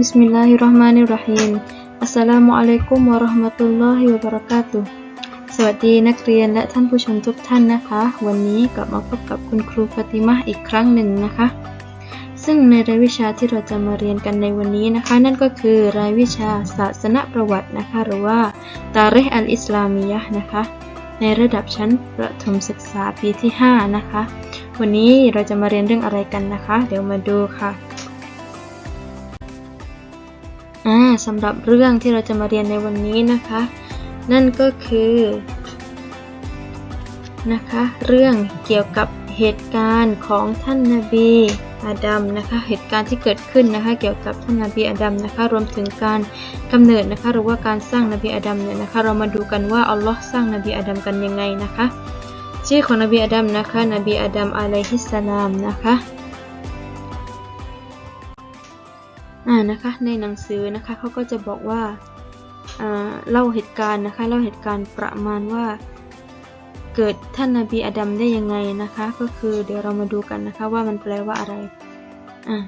Bismillahirrahmanirrahim อัสสลามุอะลัยกุมวะราะห์มะตุลลอฮิวะบะเราะสวัสดีนักเรียนและท่านผู้ชมทุกท่านนะคะ วันนี้กลับมาพบกับคุณครูฟาติมาอีกครั้งหนึ่งนะคะ ซึ่งในรายวิชาที่เราจะมาเรียนกันในวันนี้นะคะ นั่นก็คือรายวิชาศาสนประวัตินะคะ หรือว่าตาเรห์อัลอิสลามียะนะคะ ในระดับชั้นประถมศึกษาปีที่ 5 นะคะ วันนี้เราจะมาเรียนเรื่องอะไรกันนะคะ เดี๋ยวมาดูค่ะ อ่าสำหรับเรื่องที่เราจะมาเรียนในวันนี้นะคะ นั่นก็คือนะคะ เรื่องเกี่ยวกับเหตุการณ์ของท่านนาบีอาดัมนะคะ เหตุการณ์ที่เกิดขึ้นนะคะ เกี่ยวกับท่านนาบีอาดัมนะคะ รวมถึงการกำเนิดนะคะ หรือว่าการสร้างนบีอาดัมเนี่ยนะคะ เรามาดูกันว่าอัลลอฮ์สร้างนบีอาดัมกันยังไงนะคะ ชื่อของนบีอาดัมนะคะ นบีอาดัมอะลัยฮิสสลามนะคะ อ่านะคะในหนังสือนะคะเขาก็จะบอกว่าเล่าเหตุการณ์นะคะเล่าเหตุการณ์ประมาณว่า เกิดท่านนาบีอาดัมได้ยังไงนะคะ ก็คือเดี๋ยวเรามาดูกันนะคะว่ามันแปลว่าอะไรอ่า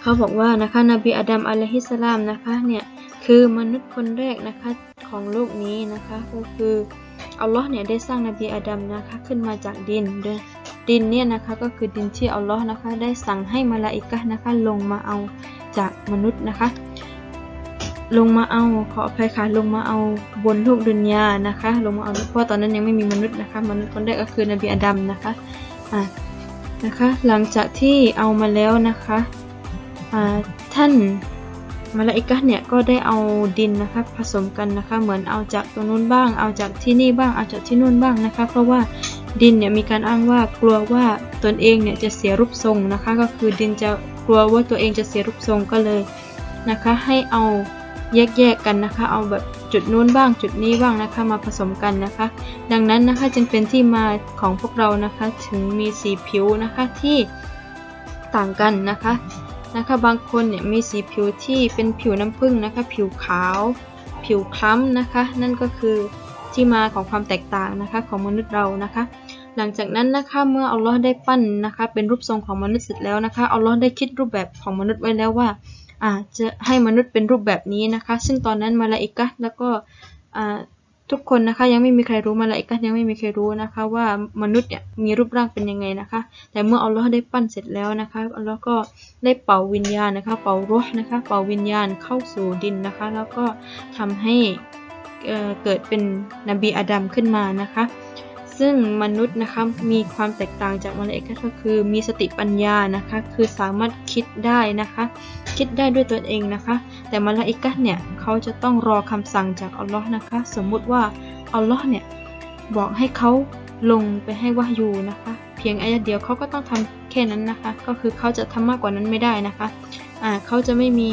เขาบอกว่านะคะนบีอาดัมอะลัยฮิสลามนะคะเนี่ยคือมนุษย์คนแรกนะคะของโลกนี้นะคะก็คืออัลลอฮ์เนี่ยได้สร้างนบีอาดัมนะคะขึ้นมาจากดินด้วยดินเนี่ยนะคะก็คือดินที่อัลลอฮ์นะคะได้สั่งให้มาลาอิกะนะคะลงมาเอา จากมนุษย์นะคะ ลงมาเอาขออภัยค่ะลงมาเอาบนโลกดุนยานะคะ ลงมาเอาเพราะตอนนั้นยังไม่มีมนุษย์นะคะมนุษย์คนแรกก็คือนบีอาดัมนะคะอ่านะคะหลังจากที่เอามาแล้วนะคะอ่าท่านมาลาอิกะเนี่ยก็ได้เอาดินนะคะผสมกันนะคะ เหมือนเอาจากตรงนู้นบ้าง เอาจากที่นี่บ้างเอาจากที่นู่นบ้างนะคะ เพราะว่าดินเนี่ยมีการอ้างว่ากลัวว่าตนเองเนี่ยจะเสียรูปทรงนะคะ ก็คือดินจะ กลัวว่าตัวเองจะเสียรูปทรงก็เลยนะคะ ให้เอาแยกๆกันนะคะ เอาแบบจุดนู้นบ้างจุดนี้บ้างนะคะ มาผสมกันนะคะ ดังนั้นนะคะจึงเป็นที่มาของพวกเรานะคะ ถึงมีสีผิวนะคะที่ต่างกันนะคะนะคะ บางคนเนี่ยมีสีผิวที่เป็นผิวน้ำผึ้งนะคะ ผิวขาว ผิวคล้ำนะคะ นั่นก็คือที่มาของความแตกต่างนะคะของมนุษย์เรานะคะ หลังจากนั้นนะคะเมื่ออัลลอฮ์ได้ปั้นนะคะเป็นรูปทรงของมนุษย์เสร็จแล้วนะคะอัลลอฮ์ได้คิดรูปแบบของมนุษย์ไว้แล้วว่าอ่าจะให้มนุษย์เป็นรูปแบบนี้นะคะ ซึ่งตอนนั้นมาลาอิกะแล้วก็อ่าทุกคนนะคะยังไม่มีใครรู้มาลาอิกะยังไม่มีใครรู้นะคะว่ามนุษย์เนี่ยมีรูปร่างเป็นยังไงนะคะ แต่เมื่ออัลลอฮ์ได้ปั้นเสร็จแล้วนะคะอัลลอฮ์ก็ได้เป่าวิญญาณนะคะ เป่ารูห์นะคะ เป่าวิญญาณเข้าสู่ดินนะคะ แล้วก็ทำให้เกิดเป็นนบีอาดัมขึ้นมานะคะ ซึ่งมนุษย์นะคะมีความแตกต่างจากมลาอิกะห์ก็คือมีสติปัญญานะคะคือสามารถคิดได้นะคะ คิดได้ด้วยตนเองนะคะ แต่มลาอิกะเนี่ยเขาจะต้องรอคำสั่งจากอัลลอฮ์นะคะ สมมุติว่าอัลลอฮ์เนี่ยบอกให้เขาลงไปให้วะยูนะคะ เพียงอายะเดียวเขาก็ต้องทำแค่นั้นนะคะ ก็คือเขาจะทำมากกว่านั้นไม่ได้นะคะอ่าเขาจะไม่มี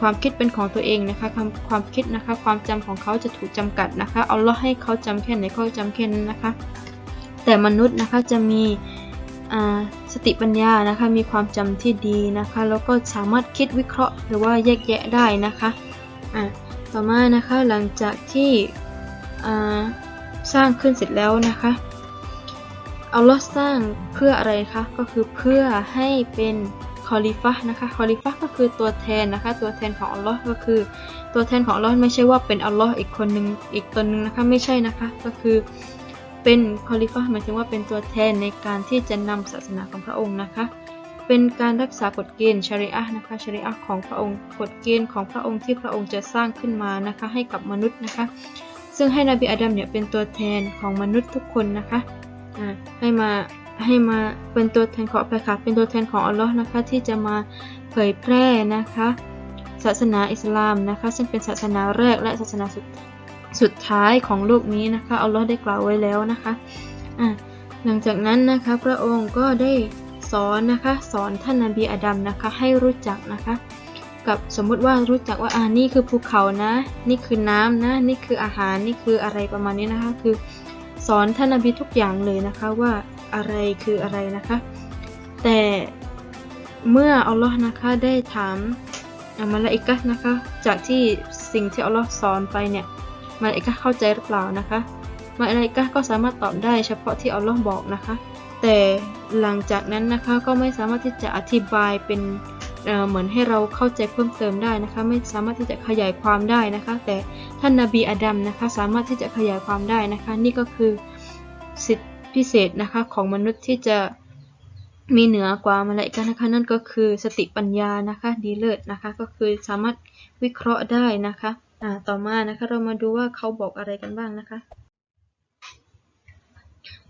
ความคิดเป็นของตัวเองนะคะความความคิดนะคะ ความจำของเขาจะถูกจำกัดนะคะเอาล่อให้เขาจำแค่ไหนเขาจำแค่นั้นนะคะ แต่มนุษย์นะคะจะมีสติปัญญานะคะ มีความจำที่ดีนะคะ แล้วก็สามารถคิดวิเคราะห์หรือว่าแยกแยะได้นะคะอ่าต่อมานะคะหลังจากที่สร้างขึ้นเสร็จแล้วนะคะเอัลลอสร้างเพื่ออะไรคะก็คือเพื่อให้เป็น คอลิฟะนะคะคอลิฟะก็คือตัวแทนนะคะ ตัวแทนของอัลลอฮ์ก็คือ ตัวแทนของอัลลอฮ์ไม่ใช่ว่าเป็นอัลลอฮ์อีกคนหนึ่งอีกตนหนึ่งนะคะไม่ใช่นะคะก็คือเป็นคอลิฟะหมายถึงว่าเป็นตัวแทนในการที่จะนำศาสนาของพระองค์นะคะ เป็นการรักษากฎเกณฑ์ชริอะห์นะคะชริอะห์ของพระองค์กฎเกณฑ์ของพระองค์ที่พระองค์จะสร้างขึ้นมานะคะให้กับมนุษย์นะคะ ซึ่งให้นบีอาดัมเนี่ยเป็นตัวแทนของมนุษย์ทุกคนนะคะให้มา ให้มาเป็นตัวแทนของอภัยค่ะเป็นตัวแทนของอัลลอฮ์นะคะที่จะมาเผยแพร่นะคะศาสนาอิสลามนะคะซึ่งเป็นศาสนาแรกและศาสนาสุดสุดท้ายของโลกนี้นะคะอัลลอฮ์ได้กล่าวไว้แล้วนะคะอ่าหลังจากนั้นนะคะพระองค์ก็ได้สอนนะคะสอนท่านนบีอาดัมนะคะให้รู้จักนะคะกับสมมุติว่ารู้จักว่าอ่านี่คือภูเขานะ นี่คือน้ำนะ นี่คืออาหารนี่คืออะไรประมาณนี้นะคะ คือ สอนท่านนบีทุกอย่างเลยนะคะว่า อะไรคืออะไรนะคะ แต่เมื่ออัลลอฮ์นะคะได้ถามมาลาอิกะนะคะ จากที่สิ่งที่อัลลอฮ์สอนไปเนี่ยมาลาอิกะเข้าใจหรือเปล่านะคะมาลาอิกะก็สามารถตอบได้เฉพาะที่อัลลอฮ์บอกนะคะ แต่หลังจากนั้นนะคะก็ไม่สามารถที่จะอธิบายเป็นเอ่อเหมือนให้เราเข้าใจเพิ่มเติมได้นะคะ ไม่สามารถที่จะขยายความได้นะคะ แต่ท่านนาบีอาดัมนะคะ สามารถที่จะขยายความได้นะคะ นี่ก็คือสิทธิ พิเศษนะคะของมนุษย์ที่จะมีเหนือกว่ามาลาอิกะฮ์นะคะนั่นก็คือสติปัญญานะคะดีเลิศนะคะก็คือสามารถวิเคราะห์ได้นะคะอ่าต่อมานะคะเรามาดูว่าเขาบอกอะไรกันบ้างนะคะ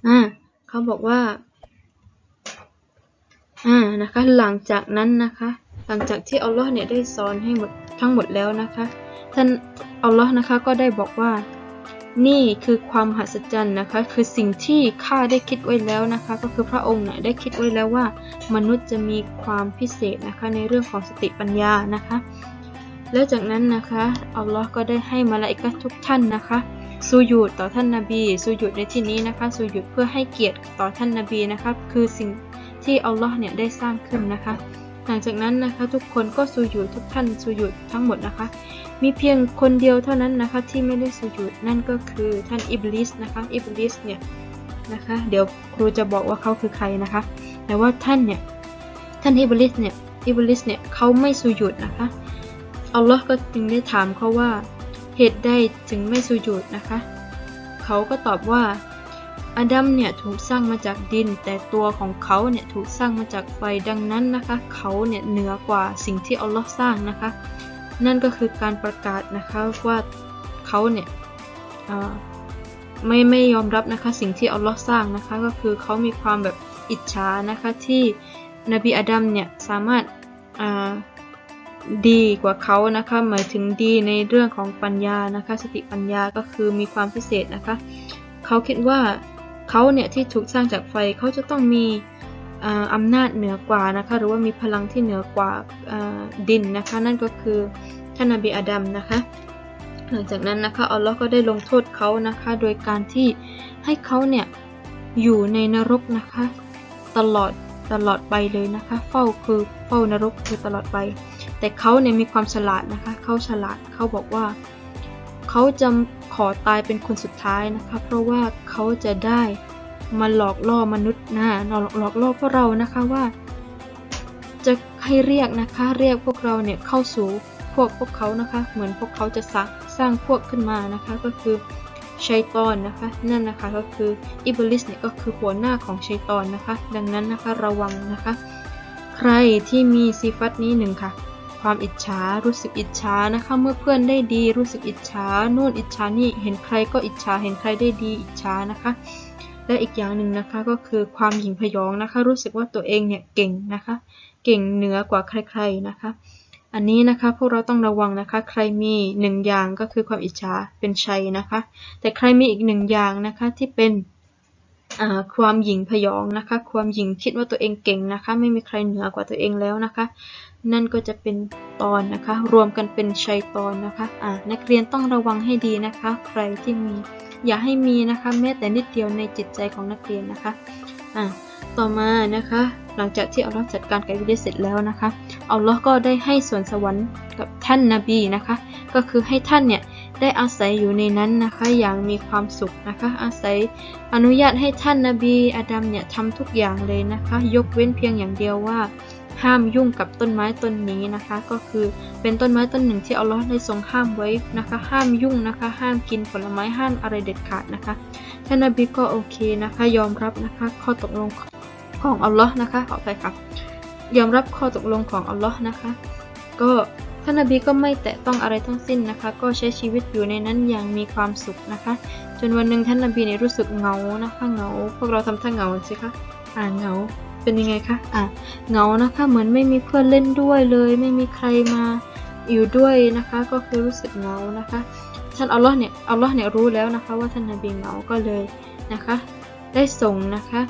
อ่าเขาบอกว่าอ่านะคะหลังจากนั้นนะคะหลังจากที่อัลลอฮ์เนี่ยได้สอนให้หมดทั้งหมดแล้วนะคะท่านอัลลอฮ์นะคะก็ได้บอกว่า นี่คือความหัศจรรย์นะคะ คือสิ่งที่ข้าได้คิดไว้แล้วนะคะ ก็คือพระองค์เนี่ยได้คิดไว้แล้วว่า มนุษย์จะมีความพิเศษนะคะในเรื่องของสติปัญญานะคะ แล้วจากนั้นนะคะอัลลอฮ์ก็ได้ให้มาลาอิกะทุกท่านนะคะสูญูดต่อท่านนาบีสูญูดในที่นี้นะคะสูญูดเพื่อให้เกียรติต่อท่านนาบีนะคะคือสิ่งที่อัลลอฮ์เนี่ยได้สร้างขึ้นนะคะ หลังจากนั้นนะคะทุกคนก็สูญูดทุกท่านสูญูดทั้งหมดนะคะ มีเพียงคนเดียวเท่านั้นนะคะที่ไม่ได้สูญูดนั่นก็คือท่านอิบลิสนะคะอิบลิสเนี่ยนะคะเดี๋ยวครูจะบอกว่าเขาคือใครนะคะ แต่ว่าท่านเนี่ยท่านอิบลิสเนี่ยอิบลิสเนี่ยเขาไม่สูญูดนะคะอัลลอฮ์ก็จึงได้ถามเขาว่าเหตุใดจึงไม่สุญูดนะคะเขาก็ตอบว่าอาดัมเนี่ยถูกสร้างมาจากดิน แต่ตัวของเขาเนี่ยถูกสร้างมาจากไฟดังนั้นนะคะ เขาเนี่ยเหนือกว่าสิ่งที่อัลลอฮ์สร้างนะคะ นั่นก็คือการประกาศนะคะว่าเขาเนี่ยไม่ไม่ยอมรับนะคะสิ่งที่อัลลอฮ์สร้างนะคะก็คือเขามีความแบบอิจฉานะคะที่นบีอาดัมเนี่ยสามารถาดีกว่าเขานะคะหมายถึงดีในเรื่องของปัญญานะคะสติปัญญาก็คือมีความพิเศษนะคะเขาคิดว่าเขาเนี่ยที่ถูกสร้างจากไฟเขาจะต้องมี อ่าอำนาจเหนือกว่านะคะหรือว่ามีพลังที่เหนือกว่าอ่าดินนะคะนั่นก็คือท่านนบีอาดัมนะคะหลังจากนั้นนะคะอัลลอฮ์ก็ได้ลงโทษเขานะคะโดยการที่ให้เขาเนี่ยอยู่ในนรกนะคะตลอดตลอดไปเลยนะคะเฝ้าคือเฝ้านรกคือตลอดไป แต่เขาเนี่ยมีความฉลาดนะคะเขาฉลาดเขาบอกว่าเขาจะขอตายเป็นคนสุดท้ายนะคะเพราะว่าเขาจะได้ มาหลอกล่อมนุษย์นะหลอกหลอกล่อพวกเรานะคะว่า จะให้เรียกนะคะ เรียกพวกเราเนี่ยเข้าสู่พวกพวกเขานะคะ เหมือนพวกเขาจะสร้างสร้างพวกขึ้นมานะคะ ก็คือชัยตอนนะคะนั่นนะคะก็คืออิบลิสเนี่ยก็คือหัวหน้าของชัยตอนนะคะ ดังนั้นนะคะระวังนะคะ ใครที่มีซีฟัตนี้หนึ่งค่ะ ความอิจฉารู้สึกอิจฉานะคะ เมื่อเพื่อนได้ดีรู้สึกอิจฉาโน่นอิจฉานี่เห็นใครก็อิจฉาเห็นใครได้ดีอิจฉานะคะ และอีกอย่างหนึ่งนะคะก็คือความหยิ่งพยองนะคะ รู้สึกว่าตัวเองเนี่ยเก่งนะคะ เก่งเหนือกว่าใครๆนะคะ อันนี้นะคะพวกเราต้องระวังนะคะ ใครมีหนึ่งอย่างก็คือความอิจฉาเป็นชัยนะคะ แต่ใครมีอีกหนึ่งอย่างนะคะที่เป็น ความหยิ่งพยองนะคะ ความหยิ่งคิดว่าตัวเองเก่งนะคะ ไม่มีใครเหนือกว่าตัวเองแล้วนะคะ นั่นก็จะเป็นตอนนะคะ รวมกันเป็นชัยตอนนะคะอ่านักเรียนต้องระวังให้ดีนะคะ ใครที่มี อย่าให้มีนะคะแม้แต่นิดเดียวในจิตใจของนักเรียนนะคะอ่าต่อมานะคะ หลังจากที่อัลลอฮ์จัดการกับอิบลิสเสร็จแล้วนะคะอัลลอฮ์ก็ได้ให้ส่วนสวรรค์กับท่านนาบีนะคะ ก็คือให้ท่านเนี่ย ได้อาศัยอยู่ในนั้นนะคะอย่างมีความสุขนะคะ อาศัยอนุญาตให้ท่านนาบีอาดัมเนี่ยทำทุกอย่างเลยนะคะ ยกเว้นเพียงอย่างเดียวว่า ห้ามยุ่งกับต้นไม้ต้นนี้นะคะ ก็คือเป็นต้นไม้ต้นหนึ่งที่อัลลอฮ์ได้ทรงห้ามไว้นะคะ ห้ามยุ่งนะคะ ห้ามกินผลไม้ห้ามอะไรเด็ดขาดนะคะท่านนบีก็โอเคนะคะ ยอมรับนะคะ ข้อตกลงของอัลลอฮ์นะคะขอไปค่ะยอมรับข้อตกลงของอัลลอฮ์นะคะ ก็ ท่านนบีก็ไม่แตะต้องอะไรทั้งสิ้นนะคะ ก็ใช้ชีวิตอยู่ในนั้นอย่างมีความสุขนะคะ จนวันหนึ่งท่านนบีเนี่ยรู้สึกเหงานะคะเหงา พวกเราทำท่าเหงาสิคะอ่าเหงาเป็นยังไงคะอ่าเหงานะคะ เหมือนไม่มีเพื่อนเล่นด้วยเลย ไม่มีใครมาอยู่ด้วยนะคะ ก็คือรู้สึกเหงานะคะท่านอัลลอฮ์เนี่ยอัลลอฮ์เนี่ยรู้แล้วนะคะ ว่าท่านนบีเหงาก็เลยนะคะ ได้ส่งนะคะ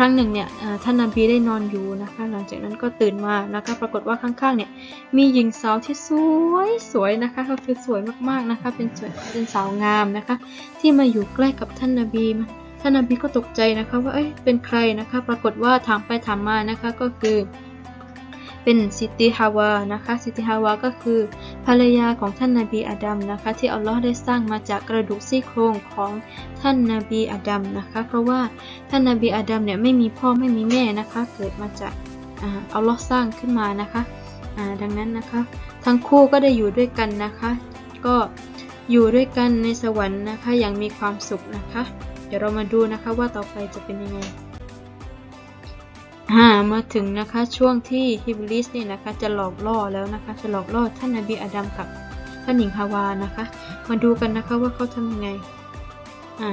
รั้งหนึ่งเนี่ยท่านนบีได้นอนอยู่นะคะ หลังจากนั้นก็ตื่นมานะคะ ปรากฏว่าข้างๆเนี่ยมีหญิงสาวที่สวยสวยนะคะก็คือสวยมากๆนะคะ เป็นสวยเป็นสาวงามนะคะ ที่มาอยู่ใกล้กับท่านนบีท่านนบีก็ตกใจนะคะ ว่าเอ้ยเป็นใครนะคะ ปรากฏว่าถามไปถามมานะคะก็คือ เป็นซิติฮาวานะคะซิติฮาวาก็คือ ภรรยาของท่านนาบีอาดัมนะคะที่อัลลอฮ์ได้สร้างมาจากกระดูกซี่โครงของท่านนาบีอาดัมนะคะเพราะว่าท่านนาบีอาดัมเนี่ยไม่มีพ่อไม่มีแม่นะคะเกิดมาจากอัลลอฮ์สร้างขึ้นมานะคะดังนั้นนะคะ ทั้งคู่ก็ได้อยู่ด้วยกันนะคะ ก็อยู่ด้วยกันในสวรรค์นะคะอย่างมีความสุขนะคะ เดี๋ยวเรามาดูนะคะว่าต่อไปจะเป็นยังไง อ่ามาถึงนะคะช่วงที่ฮิบลิสเนี่ยนะคะจะหลอกล่อแล้วนะคะจะหลอกล่อท่านนบีอาดัมกับท่านหญิงฮาวานะคะ มาดูกันนะคะว่าเขาทำยังไงอ่า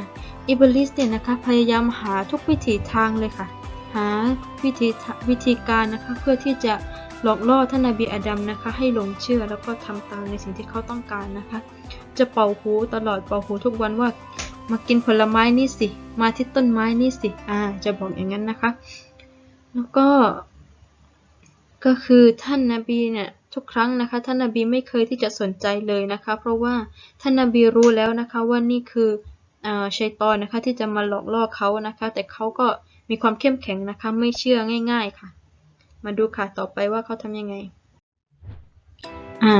อิบลิสเนี่ยนะคะพยายามหาทุกวิถีทางเลยค่ะ หาวิธีวิธีการนะคะเพื่อที่จะหลอกล่อท่านนบีอาดัมนะคะให้หลงเชื่อแล้วก็ทำตามในสิ่งที่เขาต้องการนะคะ จะเป่าหูตลอดเป่าหูทุกวันว่ามากินผลไม้นี่สิ มาที่ต้นไม้นี่สิ อ่า จะบอกอย่างนั้นนะคะ แล้วก็ ก็คือท่านนาบีเนี่ยทุกครั้งนะคะ ท่านนาบีไม่เคยที่จะสนใจเลยนะคะ เพราะว่าท่านนาบีรู้แล้วนะคะว่านี่คือชัยตอนนะคะที่จะมาหลอกล่อเขานะคะ แต่เขาก็มีความเข้มแข็งนะคะ ไม่เชื่อง่าย ๆค่ะ มาดูค่ะต่อไปว่าเขาทำยังไง อ่า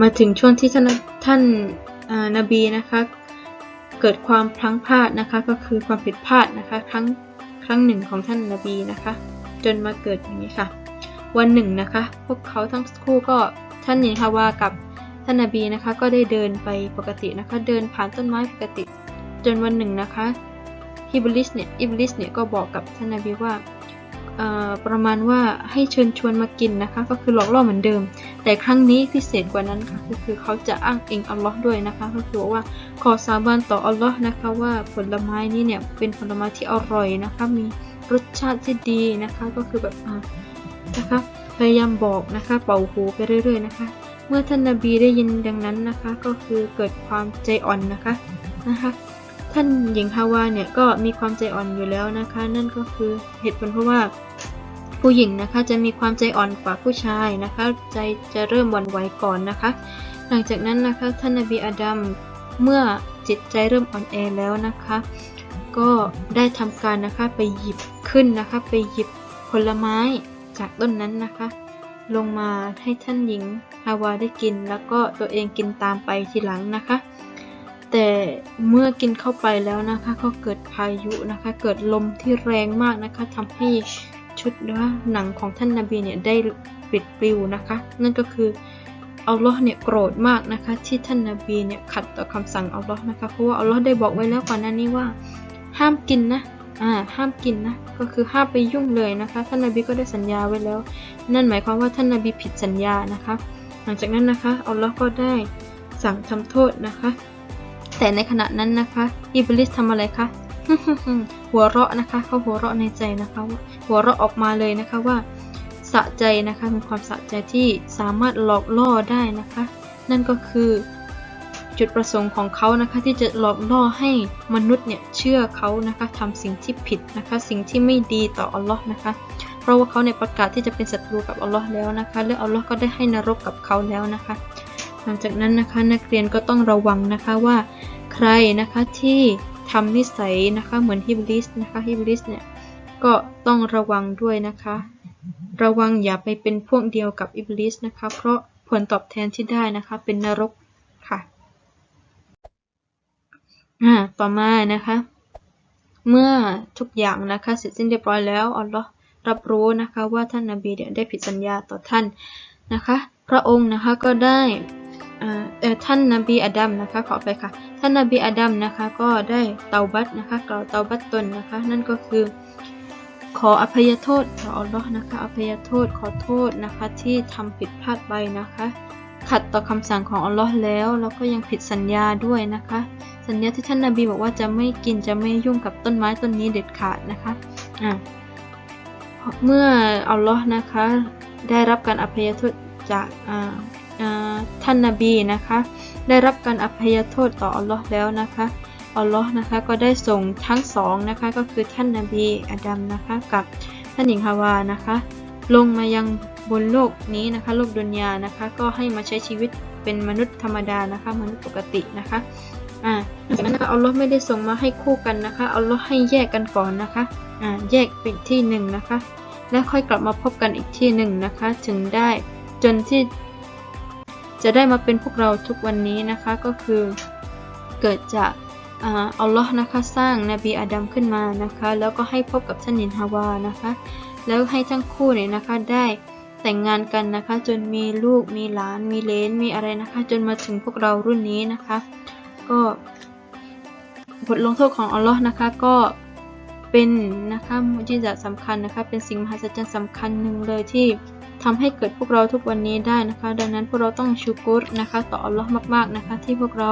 มาถึงช่วงที่ท่านท่านอ่านบีนะคะ เกิดความพลั้งพลาดนะคะ ก็คือความผิดพลาดนะคะ ครั้งครั้งหนึ่งของท่านนบีนะคะ จนมาเกิดอย่างนี้ค่ะ วันหนึ่งนะคะ พวกเขาทั้งคู่ก็ท่านหญิงฮาวากับท่านนบีนะคะ ก็ได้เดินไปปกตินะคะ เดินผ่านต้นไม้ปกติ จนวันหนึ่งนะคะฮิบลิสเนี่ยอิบลิสเนี่ยก็บอกกับท่านนบีว่าประมาณว่าให้เชิญชวนมากินนะคะ ก็คือหลอกล่อเหมือนเดิม แต่ครั้งนี้พิเศษกว่านั้นค่ะก็คือเขาจะอ้างอิงอัลลอฮ์ด้วยนะคะก็คือว่าขอสาบานต่ออัลลอฮ์นะคะว่าผลไม้นี้เนี่ยเป็นผลไม้ที่อร่อยนะคะมี รสชาติที่ดีนะคะก็คือแบบนะคะพยายามบอกนะคะเป่าหูไปเรื่อย ๆ นะคะ เมื่อท่านนบีได้ยินดังนั้นนะคะ ก็คือเกิดความใจอ่อนนะคะนะคะท่านหญิงฮาวาเนี่ยก็มีความใจอ่อนอยู่แล้วนะคะ นั่นก็คือเหตุผลเพราะว่าผู้หญิงนะคะจะมีความใจอ่อนกว่าผู้ชายนะคะ ใจจะเริ่มวันไหวก่อนนะคะ หลังจากนั้นนะคะท่านนบีอาดัมเมื่อจิตใจเริ่มอ่อนแอแล้วนะคะ ก็ได้ทำการนะคะไปหยิบขึ้นนะคะ ไปหยิบผลไม้จากต้นนั้นนะคะ ลงมาให้ท่านหญิงฮาวาได้กิน แล้วก็ตัวเองกินตามไปทีหลังนะคะ แต่เมื่อกินเข้าไปแล้วนะคะ ก็เกิดพายุนะคะ เกิดลมที่แรงมากนะคะทำให้ชุดหรือว่าหนังของท่านนาบีเนี่ยได้ปิดปลิวนะคะ นั่นก็คืออัลลอฮ์เนี่ยโกรธมากนะคะ ที่ท่านนาบีเนี่ยขัดต่อคำสั่งอัลลอฮ์นะคะเพราะว่าอัลลอฮ์ได้บอกไว้แล้วก่อนหน้านี้ว่า ห้ามกินนะ อ่า ห้ามกินนะ ก็คือห้ามไปยุ่งเลยนะคะ ท่านนาบีก็ได้สัญญาไว้แล้ว นั่นหมายความว่าท่านนาบีผิดสัญญานะคะ หลังจากนั้นนะคะ อัลลอฮ์ก็ได้สั่งทำโทษนะคะ แต่ในขณะนั้นนะคะ อิบลิสทำอะไรคะ หัวเราะนะคะ เขาหัวเราะในใจนะคะ หัวเราะออกมาเลยนะคะว่าสะใจนะคะเป็นความสะใจที่สามารถหลอกล่อได้นะคะ นั่นก็คือ จุดประสงค์ของเขานะคะที่จะหลอกล่อให้มนุษย์เนี่ยเชื่อเขานะคะทำสิ่งที่ผิดนะคะ สิ่งที่ไม่ดีต่ออัลลอฮ์นะคะ เพราะว่าเขาในประกาศที่จะเป็นศัตรูกับอัลลอฮ์แล้วนะคะ และอัลลอฮ์ก็ได้ให้นรกกับเขาแล้วนะคะ หลังจากนั้นนะคะนักเรียนก็ต้องระวังนะคะว่า ใครนะคะที่ทำนิสัยนะคะเหมือนฮิบลิสนะคะฮิบลิสเนี่ยก็ต้องระวังด้วยนะคะ ระวังอย่าไปเป็นพวกเดียวกับอิบลิสนะคะ เพราะผลตอบแทนที่ได้นะคะ เป็นนรกค่ะ อ่าต่อมานะคะ เมื่อทุกอย่างนะคะเสร็จสิ้นเรียบร้อยแล้วอัลลอฮ์รับรู้นะคะว่าท่านนาบีเนี่ยได้ผิดสัญญาต่อท่านนะคะ พระองค์นะคะก็ได้ท่านนบีอาดัมนะคะขอไปค่ะ ท่านนบีอาดัมนะคะก็ได้เตาบัตนะคะกล่าวเตาบัตตนนะคะ นั่นก็คือขออภัยโทษต่ออัลลอฮ์นะคะอภัยโทษขอโทษนะคะที่ทำผิดพลาดไปนะคะ ขัดต่อคำสั่งของอัลลอฮ์แล้วแล้วก็ยังผิดสัญญาด้วยนะคะ สัญญาที่ท่านนบีบอกว่าจะไม่กินจะไม่ยุ่งกับต้นไม้ต้นนี้เด็ดขาดนะคะอ่าเมื่ออัลลอฮ์นะคะได้รับการอภัยโทษจากอ่าท่านนาบีนะคะได้รับการอภัยโทษต่ออัลลอฮ์แล้วนะคะอัลลอฮ์นะคะก็ได้ส่งทั้งสองนะคะก็คือท่านนาบีอาดัมนะคะกับท่านหญิงฮาวานะคะลงมายังบนโลกนี้นะคะโลกดุนยานะคะก็ให้มาใช้ชีวิตเป็นมนุษย์ธรรมดานะคะมนุษย์ปกตินะคะ อ่าจากนั้นนะคะอัลลอฮ์ไม่ได้ส่งมาให้คู่กันนะคะอัลลอฮ์ให้แยกกันก่อนนะคะอ่าแยกเป็นที่หนึ่งนะคะ แล้วค่อยกลับมาพบกันอีกที่หนึ่งนะคะ ถึงได้จนที่จะได้มาเป็นพวกเราทุกวันนี้นะคะก็คือเกิดจากอ่าอัลลอฮ์นะคะสร้างนบีอาดัมขึ้นมานะคะ แล้วก็ให้พบกับท่านหญิงฮาวานะคะ แล้วให้ทั้งคู่เนี่ยนะคะได้แต่งงานกันนะคะ จนมีลูกมีหลานมีเลนมีอะไรนะคะ จนมาถึงพวกเรารุ่นนี้นะคะ ก็บทลงโทษของอัลลอฮ์นะคะก็เป็นนะคะมุจิซาสำคัญนะคะเป็นสิ่งมหัศจรรย์สำคัญหนึ่งเลยที่ทำให้เกิดพวกเราทุกวันนี้ได้นะคะ ดังนั้นพวกเราต้องชูกุรนะคะ ต่ออัลลอฮ์มาก ๆนะคะ ที่พวกเรา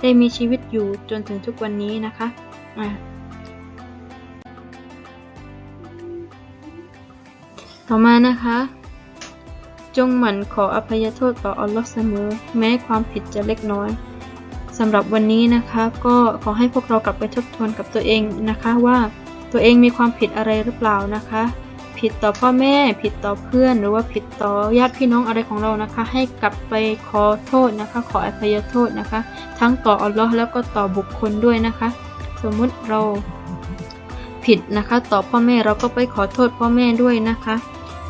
ได้มีชีวิตอยู่จนถึงทุกวันนี้นะคะอะต่อมานะคะ จงหมั่นขออภัยโทษต่ออัลลอฮ์เสมอ แม้ความผิดจะเล็กน้อย สำหรับวันนี้นะคะก็ขอให้พวกเรากลับไปทบทวนกับตัวเองนะคะว่าตัวเองมีความผิดอะไรหรือเปล่านะคะ ผิดต่อพ่อแม่ ผิดต่อเพื่อน หรือว่าผิดต่อญาติพี่น้องอะไรของเรานะคะ ให้กลับไปขอโทษนะคะ ขออภัยโทษนะคะ ทั้งต่ออัลลอฮ์แล้วก็ต่อบุคคลด้วยนะคะ สมมุติเราผิดนะคะ ต่อพ่อแม่เราก็ไปขอโทษพ่อแม่ด้วยนะคะ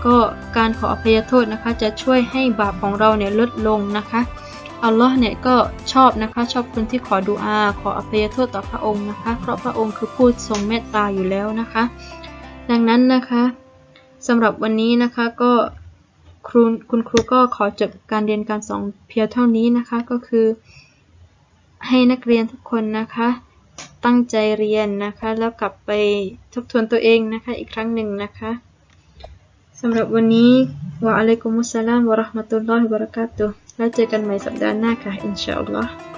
ก็การขออภัยโทษนะคะ จะช่วยให้บาปของเราเนี่ยลดลงนะคะ อัลลอฮ์เนี่ยก็ชอบนะคะชอบคนที่ขอดุอา ขออภัยโทษต่อพระองค์นะคะเพราะพระองค์คือผู้ทรงเมตตาอยู่แล้วนะคะ ดังนั้นนะคะสำหรับวันนี้นะคะก็ครูคุณครูก็ขอจบการเรียนการสอนเพียงเท่านี้นะคะก็คือ ให้นักเรียนทุกคนนะคะ ตั้งใจเรียนนะคะ แล้วกลับไปทบทวนตัวเองนะคะอีกครั้งหนึ่งนะคะสำหรับวันนี้วะอะลัยกุมุสสลามวะราะห์มะตุลลอฮิวะบะเราะกาตุฮ์ แล้วเจอกันใหม่สัปดาห์หน้าค่ะ อินชาอัลลอฮ์